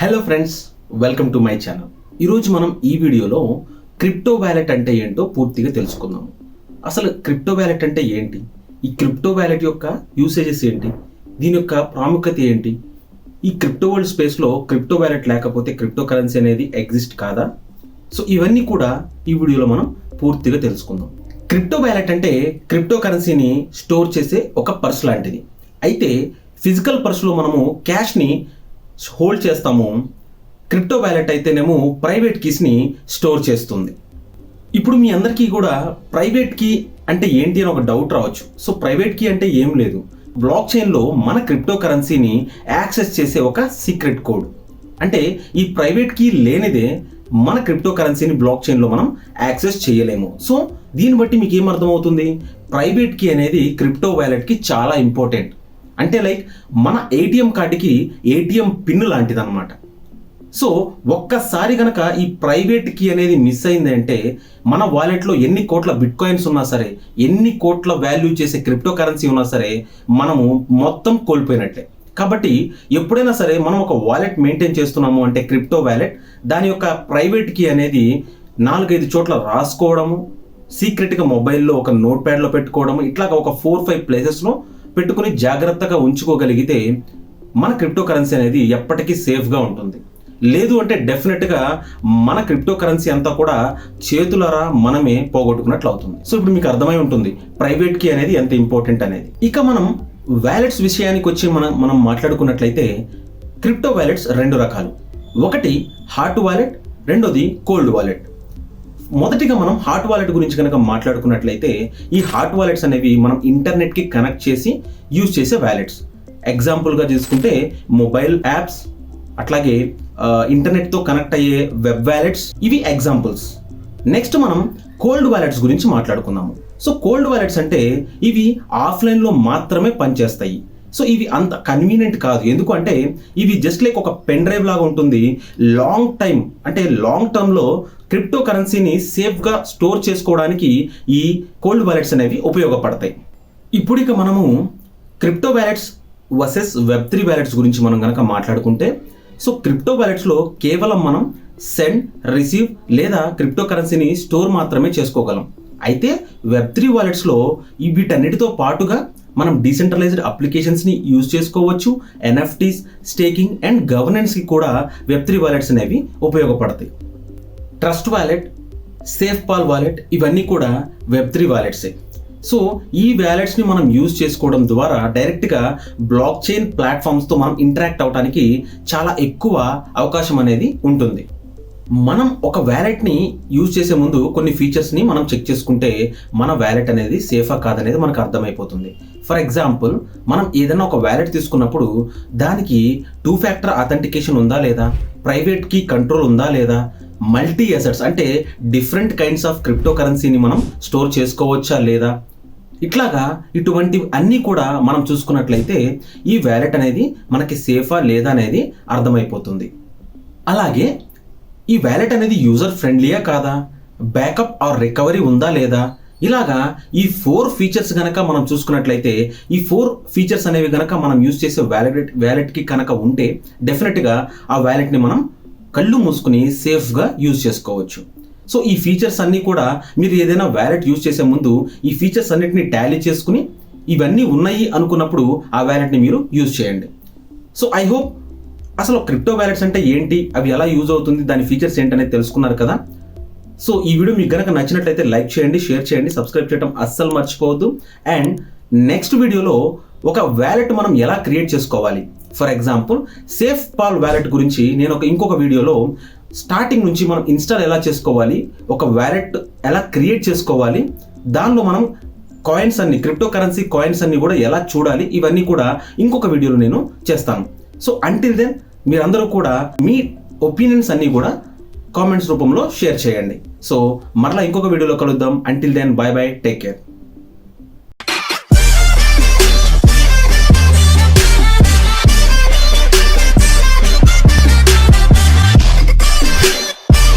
Hello friends welcome to my channel ఈరోజు మనం ఈ వీడియోలో క్రిప్టో వ్యాలెట్ అంటే ఏంటో పూర్తిగా తెలుసుకుందాం. అసలు క్రిప్టో వ్యాలెట్ అంటే ఏంటి? ఈ క్రిప్టో వ్యాలెట్ యొక్క యూసేజెస్ ఏంటి? దీని యొక్క ప్రాముఖ్యత ఏంటి? ఈ క్రిప్టో వరల్డ్ స్పేస్లో క్రిప్టో వ్యాలెట్ లేకపోతే క్రిప్టో కరెన్సీ అనేది ఎగ్జిస్ట్ కాదా? సో ఇవన్నీ కూడా ఈ వీడియోలో మనం పూర్తిగా తెలుసుకుందాం. క్రిప్టో వ్యాలెట్ అంటే క్రిప్టో కరెన్సీని స్టోర్ చేసే ఒక పర్స్ లాంటిది. అయితే ఫిజికల్ పర్స్లో మనము క్యాష్ని హోల్డ్ చేస్తాము. క్రిప్టో వ్యాలెట్ అయితేనేమో ప్రైవేట్ కీస్ని స్టోర్ చేస్తుంది. ఇప్పుడు మీ అందరికీ కూడా ప్రైవేట్ కీ అంటే ఏంటి అని ఒక డౌట్ రావచ్చు. సో ప్రైవేట్ కీ అంటే ఏం లేదు. బ్లాక్ చైన్లో మన క్రిప్టో కరెన్సీని యాక్సెస్ చేసే ఒక సీక్రెట్ కోడ్. అంటే ఈ ప్రైవేట్ కీ లేనిదే మన క్రిప్టో కరెన్సీని బ్లాక్ చైన్లో మనం యాక్సెస్ చేయలేము. సో దీన్ని బట్టి మీకు ఏం అర్థమవుతుంది? ప్రైవేట్ కీ అనేది క్రిప్టో వ్యాలెట్కి చాలా ఇంపార్టెంట్. అంటే లైక్ మన ఏటీఎం కార్డుకి ఏటీఎం పిన్ లాంటిది అనమాట సో ఒక్కసారి గనక ఈ ప్రైవేట్ కీ అనేది మిస్ అయింది అంటే మన వాలెట్లో ఎన్ని కోట్ల బిట్ కాయిన్స్ ఉన్నా సరే ఎన్ని కోట్ల వాల్యూ చేసే క్రిప్టో కరెన్సీ ఉన్నా సరే మనము మొత్తం కోల్పోయినట్లే. కాబట్టి ఎప్పుడైనా సరే మనం ఒక వాలెట్ మెయింటైన్ చేస్తున్నాము అంటే క్రిప్టో వాలెట్ దాని యొక్క ప్రైవేట్ కీ అనేది నాలుగైదు చోట్ల రాసుకోవడము సీక్రెట్గా మొబైల్లో ఒక నోట్ ప్యాడ్లో పెట్టుకోవడము ఇట్లాగా ఒక ఫోర్ ఫైవ్ ప్లేసెస్లో పెట్టుకుని జాగ్రత్తగా ఉంచుకోగలిగితే మన క్రిప్టో కరెన్సీ అనేది ఎప్పటికీ సేఫ్గా ఉంటుంది. లేదు అంటే డెఫినెట్గా మన క్రిప్టో కరెన్సీ అంతా కూడా చేతులరా మనమే పోగొట్టుకున్నట్లు అవుతుంది. సో ఇప్పుడు మీకు అర్థమై ఉంటుంది ప్రైవేట్ కీ అనేది ఎంత ఇంపార్టెంట్ అనేది. ఇక మనం వ్యాలెట్స్ విషయానికి వచ్చి మనం మనం మాట్లాడుకున్నట్లయితే క్రిప్టో వ్యాలెట్స్ రెండు రకాలు. ఒకటి హాట్ వాలెట్ రెండోది కోల్డ్ వాలెట్. మొదటిగా మనం హాట్ వాలెట్ గురించి కనుక మాట్లాడుకున్నట్లయితే ఈ హాట్ వాలెట్స్ అనేవి మనం ఇంటర్నెట్కి కనెక్ట్ చేసి యూజ్ చేసే వ్యాలెట్స్ ఎగ్జాంపుల్గా తీసుకుంటే మొబైల్ యాప్స్ అట్లాగే ఇంటర్నెట్తో కనెక్ట్ అయ్యే వెబ్ వ్యాలెట్స్ ఇవి ఎగ్జాంపుల్స్ నెక్స్ట్ మనం కోల్డ్ వ్యాలెట్స్ గురించి మాట్లాడుకుందాము. సో కోల్డ్ వ్యాలెట్స్ అంటే ఇవి ఆఫ్లైన్లో మాత్రమే పనిచేస్తాయి. సో ఇవి అంత కన్వీనియంట్ కాదు. ఎందుకంటే ఇవి జస్ట్ లైక్ ఒక పెన్ డ్రైవ్ లాగా ఉంటుంది. లాంగ్ టైం అంటే లాంగ్ టర్మ్లో క్రిప్టో కరెన్సీని సేఫ్గా స్టోర్ చేసుకోవడానికి ఈ కోల్డ్ వ్యాలెట్స్ అనేవి ఉపయోగపడతాయి. ఇప్పుడు ఇక మనము crypto wallets versus web three wallets గురించి మనం కనుక మాట్లాడుకుంటే సో క్రిప్టో వ్యాలెట్స్లో కేవలం మనం సెండ్ రిసీవ్ లేదా క్రిప్టో కరెన్సీని స్టోర్ మాత్రమే చేసుకోగలం. అయితే వెబ్ త్రీ వాలెట్స్లో ఈ వీటన్నిటితో పాటుగా మనం డీసెంట్రలైజ్డ్ అప్లికేషన్స్ని యూజ్ చేసుకోవచ్చు ఎన్ఎఫ్టీస్ స్టేకింగ్ అండ్ గవర్నెన్స్కి కూడా వెబ్ త్రీ వాలెట్స్ అనేవి ఉపయోగపడతాయి. Trust wallet SafePal wallet ఇవన్నీ కూడా వెబ్ త్రీ వాలెట్సే. సో ఈ వ్యాలెట్స్ని మనం యూజ్ చేసుకోవడం ద్వారా డైరెక్ట్గా బ్లాక్ చైన్ ప్లాట్ఫామ్స్తో మనం ఇంటరాక్ట్ అవడానికి చాలా ఎక్కువ అవకాశం అనేది ఉంటుంది. మనం ఒక వ్యాలెట్ని యూజ్ చేసే ముందు కొన్ని ఫీచర్స్ని మనం చెక్ చేసుకుంటే మన వ్యాలెట్ అనేది సేఫా కాదనేది మనకు అర్థమైపోతుంది. ఫర్ ఎగ్జాంపుల్ మనం ఏదైనా ఒక వ్యాలెట్ తీసుకున్నప్పుడు దానికి టూ ఫ్యాక్టర్ అథెంటికేషన్ ఉందా లేదా? ప్రైవేట్ కీ కంట్రోల్ ఉందా లేదా? మల్టీ అసెట్స్ అంటే డిఫరెంట్ కైండ్స్ ఆఫ్ క్రిప్టో కరెన్సీని మనం స్టోర్ చేసుకోవచ్చా లేదా? ఇట్లాగా ఇటువంటివి అన్నీ కూడా మనం చూసుకున్నట్లయితే ఈ వ్యాలెట్ అనేది మనకి సేఫా లేదా అనేది అర్థమైపోతుంది. అలాగే ఈ వ్యాలెట్ అనేది యూజర్ ఫ్రెండ్లీయా కాదా? బ్యాకప్ ఆర్ రికవరీ ఉందా లేదా? ఇలాగా ఈ ఫోర్ ఫీచర్స్ కనుక మనం చూసుకున్నట్లయితే ఈ ఫోర్ ఫీచర్స్ అనేవి కనుక మనం యూజ్ చేసే వ్యాలెట్ వ్యాలెట్కి కనుక ఉంటే డెఫినెట్గా ఆ వ్యాలెట్ని మనం కళ్ళు మూసుకుని సేఫ్గా యూజ్ చేసుకోవచ్చు. సో ఈ ఫీచర్స్ అన్నీ కూడా మీరు ఏదైనా వ్యాలెట్ యూజ్ చేసే ముందు ఈ ఫీచర్స్ అన్నిటిని టాలీ చేసుకుని ఇవన్నీ ఉన్నాయి అనుకున్నప్పుడు ఆ వ్యాలెట్ని మీరు యూజ్ చేయండి. సో ఐ హోప్ అసలు క్రిప్టో వ్యాలెట్స్ అంటే ఏంటి? అవి ఎలా యూజ్ అవుతుంది? దాని ఫీచర్స్ ఏంటనేది తెలుసుకున్నారు కదా? సో ఈ వీడియో మీకు కనుక నచ్చినట్లయితే లైక్ చేయండి షేర్ చేయండి సబ్స్క్రైబ్ చేయడం అస్సలు మర్చిపోవద్దు. అండ్ నెక్స్ట్ వీడియోలో ఒక వ్యాలెట్ మనం ఎలా క్రియేట్ చేసుకోవాలి? For example SafePal wallet గురించి నేను ఒక ఇంకొక వీడియోలో స్టార్టింగ్ నుంచి మనం ఇన్స్టాల్ ఎలా చేసుకోవాలి ఒక వ్యాలెట్ ఎలా క్రియేట్ చేసుకోవాలి దానిలో మనం కాయిన్స్ అన్ని క్రిప్టో కరెన్సీ కాయిన్స్ అన్ని కూడా ఎలా చూడాలి ఇవన్నీ కూడా ఇంకొక వీడియోలో నేను చేస్తాను. సో అంటిల్ దెన్ మీరందరూ కూడా మీ ఒపీనియన్స్ అన్నీ కూడా కామెంట్స్ రూపంలో షేర్ చేయండి. సో మరలా ఇంకొక వీడియోలో కలుద్దాం. Until then bye bye take care